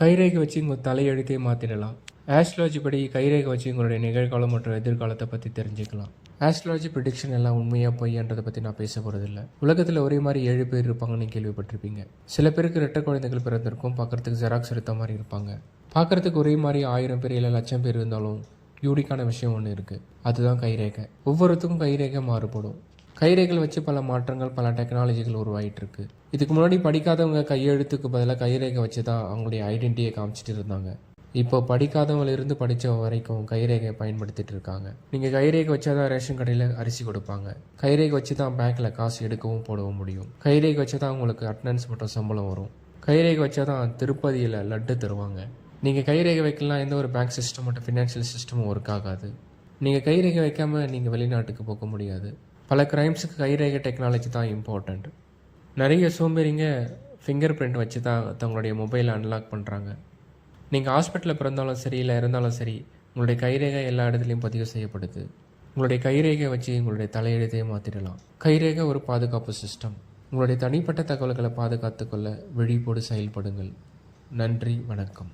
கைரேகை வச்சு உங்கள் தலையெழுத்தே மாற்றிடலாம் ஆஸ்ட்ராலஜி படி கைரேகை வச்சு உங்களுடைய நிகழ்காலம் மற்றும் எதிர்காலத்தை பற்றி தெரிஞ்சுக்கலாம். ஆஸ்ட்ராலஜி ப்ரிடிக்ஷன் எல்லாம் உண்மையாக பொய்யன்றதை பற்றி நான் பேச போகிறதில்ல உலகத்தில் ஒரே மாதிரி ஏழு பேர் இருப்பாங்கன்னு கேள்விப்பட்டிருப்பீங்க. சில பேருக்கு ரெட்ட குழந்தைகள் பிறந்திருக்கும் பார்க்குறதுக்கு ஜெராக்ஸ் எடுத்த மாதிரி இருப்பாங்க. பார்க்குறதுக்கு ஒரே மாதிரி ஆயிரம் பேர் இல்லை லட்சம் பேர் இருந்தாலும் யூனிக்கான விஷயம் ஒன்று இருக்குது அதுதான் கைரேகை. ஒவ்வொருத்துக்கும் கைரேகை மாறுபடும். கைரேகைகள் வச்சு பல மாற்றங்கள் பல டெக்னாலஜிகள் உருவாகிட்டு இருக்கு இதுக்கு முன்னாடி படிக்காதவங்க கையெழுத்துக்கு பதிலாக கைரேகை வச்சு தான் அவங்களுடைய ஐடென்டிட்டியை காமிச்சிட்டு இருந்தாங்க. இப்போ படிக்காதவங்களிருந்து படித்த வரைக்கும் கைரேகையை பயன்படுத்திட்டு இருக்காங்க. நீங்கள் கைரேகை வச்சா தான் ரேஷன் கடையில் அரிசி கொடுப்பாங்க. கைரேகை வச்சு தான் பேங்க்கில் காசு எடுக்கவும் போடவும் முடியும். கைரேகை வச்சு தான் உங்களுக்கு அட்டனன்ஸ் மற்றும் சம்பளம் வரும். கைரேகை வச்சா தான் திருப்பதியில் லட்டு தருவாங்க. நீங்கள் கைரேகை வைக்கலாம் எந்த ஒரு பேங்க் சிஸ்டம் மற்றும் ஃபினான்ஷியல் சிஸ்டமும் ஒர்க் ஆகாது. நீங்கள் கைரேகை வைக்காமல் நீங்கள் வெளிநாட்டுக்கு போக முடியாது. பல க்ரைம்ஸுக்கு கைரேகை டெக்னாலஜி தான் இம்பார்ட்டண்ட் நிறைய சோம்பேறிங்க ஃபிங்கர் பிரிண்ட் வச்சு தான் தங்களுடைய மொபைலை அன்லாக் பண்ணுறாங்க நீங்கள் ஹாஸ்பிட்டலில் பிறந்தாலும் சரி இல்லை இருந்தாலும் சரி உங்களுடைய கைரேகை எல்லா இடத்துலையும் பதிவு செய்யப்படுது. உங்களுடைய கைரேகை வச்சு உங்களுடைய தலையெழுத்தையே மாற்றிடலாம் கைரேகை ஒரு பாதுகாப்பு சிஸ்டம் உங்களுடைய தனிப்பட்ட தகவல்களை பாதுகாத்துக்கொள்ள விழிப்போடு செயல்படுங்கள். நன்றி வணக்கம்.